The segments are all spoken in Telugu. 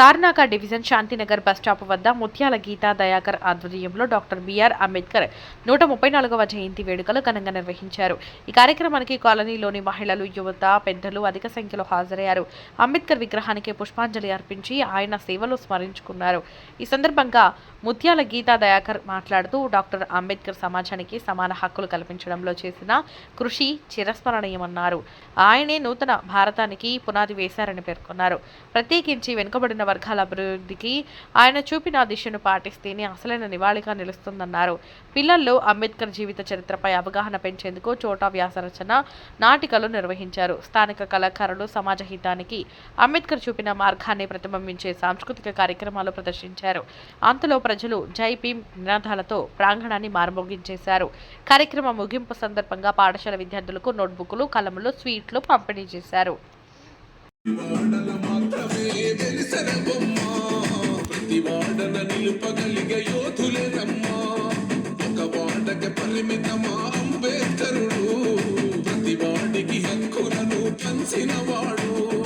తార్నాక డివిజన్ శాంతినగర్ బస్టాప్ వద్ద ముత్యాల గీతా దయాకర్ ఆధ్వర్యంలో డాక్టర్ బిఆర్ అంబేద్కర్ నూట ముప్పై నాలుగవ జయంతి వేడుకలు ఘనంగా నిర్వహించారు. ఈ కార్యక్రమానికి కాలనీలోని మహిళలు యువత పెద్దలు అధిక సంఖ్యలో హాజరయ్యారు. అంబేద్కర్ విగ్రహానికి పుష్పాంజలి అర్పించి ఆయన సేవలు స్మరించుకున్నారు. ఈ సందర్భంగా ముత్యాల గీతా దయాకర్ మాట్లాడుతూ డాక్టర్ అంబేద్కర్ సమాజానికి సమాన హక్కులు కల్పించడంలో చేసిన కృషి చిరస్మరణీయమన్నారు. ఆయనే నూతన భారతానికి పునాది వేశారని పేర్కొన్నారు. ప్రత్యేకించి వెనుకబడిన వర్గాల అభివృద్ధికి ఆయన చూపిన దిశను పాటిస్తేనే అసలైన నివాళిగా నిలుస్తుందన్నారు. పిల్లల్లో అంబేద్కర్ జీవిత చరిత్రపై అవగాహన పెంచేందుకు చోటా వ్యాస రచన నాటికలు నిర్వహించారు. స్థానిక కళాకారులు సమాజ హితానికి అంబేద్కర్ చూపిన మార్గాన్ని ప్రతిబింబించే సాంస్కృతిక కార్యక్రమాలు ప్రదర్శించారు. అంతలో ప్రజలు జై భీమ్ నినాదాలతో ప్రాంగణాన్ని మార్మోగించేశారు. కార్యక్రమం ముగింపు సందర్భంగా పాఠశాల విద్యార్థులకు నోట్బుక్లు కలములు స్వీట్లు పంపిణీ చేశారు. వాడల ప్రతి వాడన నిలుపగలిగే యోధులేనమ్మా ఒక వాడకి పరిమితమా అంబేద్కరుడు? ప్రతి వాడికి హక్కులను పంచినవాడు.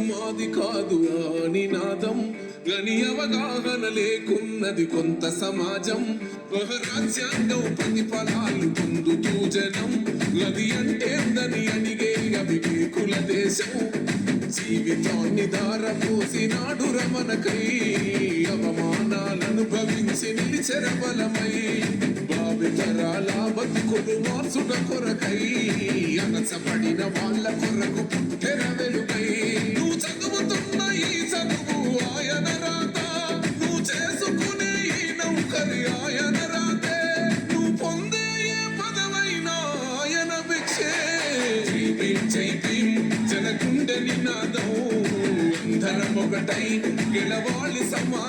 మాది కాదు ఆ నినాదం గని అవగాహన లేకున్నది కొంత సమాజం. రాజ్యాంగం ప్రతిఫలాలు పొందుతూ జనం. అంటే అంటేందని అడిగే అవివేకుల దేశం. జీవితాన్ని దారపోసినాడు రమణకై అవమానాలను భవించి నిలిచెర బలమై భావితరాల బతుకులు మార్చుట కొరకై అనసపడిన వాళ్ళ కొరకు పుట్టెర వెలుగై. చదువుతున్న ఈ చదువు ఆయన రాత. నువ్వు చేసుకునే ఈ నౌకరి ఆయన రాతే. నువ్వు పొందే ఏ పదవైనా ఆయన భిక్షే. జై భీమ్ నినాదం. అందరం ఒకటై గెలవాలి సమా